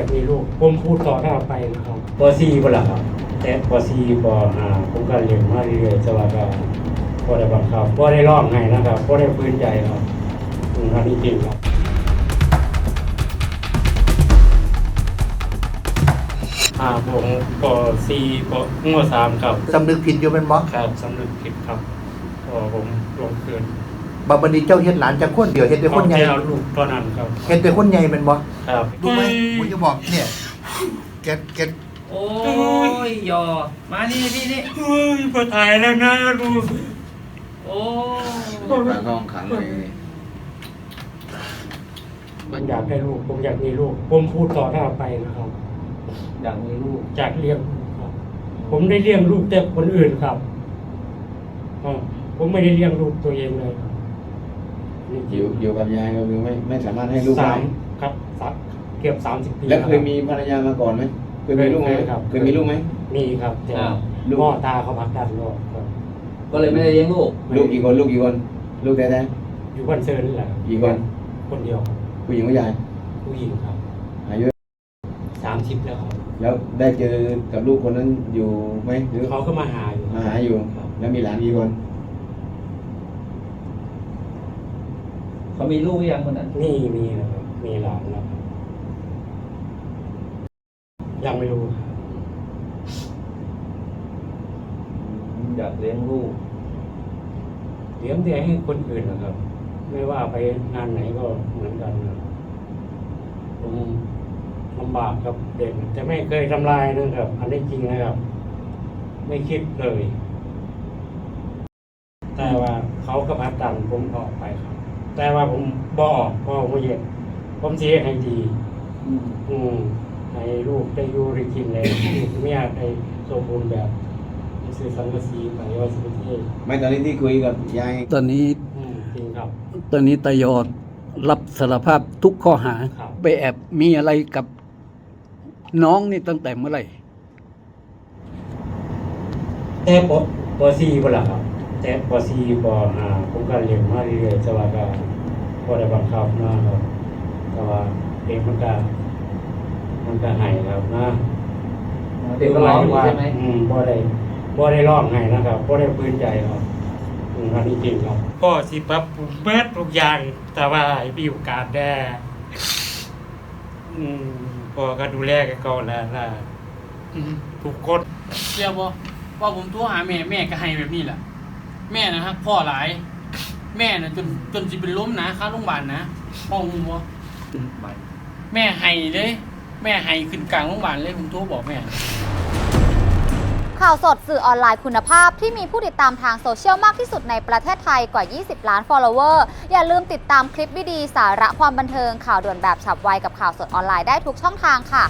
ากมีลูก ผมพูดต่อหน้าไปนะครับป .4 บ่ล่ะครับแต่ป .4 ป .5 ผมก็เรียนมาเรื่อยๆแต่ว่าก็บ่ได้บังคับบ่ได้ร้องให้นะครับบ่ได้พื้นใจครับอืมอันนี้จริงครับอ่าผมป .4 ปม .3 ครับสำนึกผิดอยู่เป็นบ่ครับสำนึกผิดครับพอผมลงคืน บางบันนี้เจ้าเฮ็ดหลานจากคนเดียวเฮ็ดแต่คนใหญ่เอาเอาลูกตอนนั้นครับ เฮ็ดแต่คนใหญ่เป็นบ่ครับ รู้ไหมผมจะบอกเนี่ยแกแกโอ้ยยอมานี่พี่นี่เฮ้ยพอถ่ายแล้วนะลูกโอ้ปากห้องขังเลยผมอยากได้ลูก ผมอยากมีลูก ผมพูดต่อหน้าไปนะครับ อยากมีลูกจากเลี้ยงลูกครับ ผมได้เลี้ยงลูกแต่คนอื่นครับอ่าผมไม่ได้เลี้ยงลูกตัวเองเลยครับนี่ อยู่อยู่กับยายก็คือไม่ไม่สามารถให้ลูกสาได้มครับสักเกือบสามสิบปีแล้วเคยรับมีภรรยามาก่อนไหมเคยมีลูกไหมเคยครับ เคยมีลูกไหม มีครับแต่อ้าว ลูก พ่อตาเขาพักดันโลกครับก็เลยไม่ได้เลี้ยงลูก ลูกกี่คนลูกกี่คนลูกแท้อยู่บ้านเซิร์นนี่แหละๆกี่คนคนเดียวครับผู้หญิงผู้ชายผู้หญิงครับอายุสามสิบแล้วครับแล้วได้เจอกับลูกคนนั้นอยู่ไหมหรือเขาก็มาหาอยู่มาหาอยู่ ครับแล้วมีหลานกี่คน เขามีลูกหรือยังคนนั้นนี่มีนะครับมีหลานแล้วครับยังไม่รู้ครับอยากเลี้ยงลูก เลี้ยงแต่ให้คนอื่นนะครับ ไม่ว่าไปงานไหนก็เหมือนกันนะผมลำบากกับเด็กแต่ไม่เคยทำลายนะครับ อันนี้จริงนะครับ ไม่คิดเลย แต่ว่าเขาก็พัดดันผมออกไปครับ แต่ว่าผมบออกเพราะผมเย็นผมเสียให้ดี อืมให้ลูกได้อยู่ได้กินเลยลูกไม่อยากให้สมบูรณ์แบบซื้อสังกะสีไปว่าสิบเทศไม่ตอนนี้ที่คุยกับยายตอนนี้ อืมจริงครับ ตอนนี้ตายอดรับสารภาพทุกข้อหา ครับ ไปแอบมีอะไรกับน้องนี่ตั้งแต่เมื่อไหร่ แต่ปปสี่บ่ล่ะครับ แต่ปสี่ปห้าผมก็เรียนมาเรื่อยๆแต่ว่าก็บ่ได้บังคับนะครับแต่ว่าเด็กมันก็มันก็ให้ครับนะเด็กก็ร้องอยู่ใช่ไหมอืมบ่ได้บ่ได้ร้องให้นะครับบ่ได้ปืนใจครับอืมอันนี้จริงครับพ่อสิปรับปรุงเบิดทุกอย่าง แต่ว่าให้มีโอกาสได้อืมพ่อก็ดูแลกันก่อนแล้วนะอืมทุกคน เชื่อบ่ว่าผมโทรหาแม่แม่ก็ให้แบบนี้แหละ แม่นะฮักพ่อหลาย แม่นะจนจนสิเป็นล้มนะค่าโรงพยาบาลนะพ่องูบ่แม่ให้เลย แม่ให้ขึ้นกลางโรงพยาบาลเลยผมโทรบอกแม่ ข่าวสดสื่อออนไลน์คุณภาพที่มีผู้ติดตามทางโซเชียลมากที่สุดในประเทศไทยกว่า 20 ล้าน follower อย่าลืมติดตามคลิปดีๆสาระความบันเทิงข่าวด่วนแบบฉับไวกับข่าวสดออนไลน์ได้ทุกช่องทางค่ะ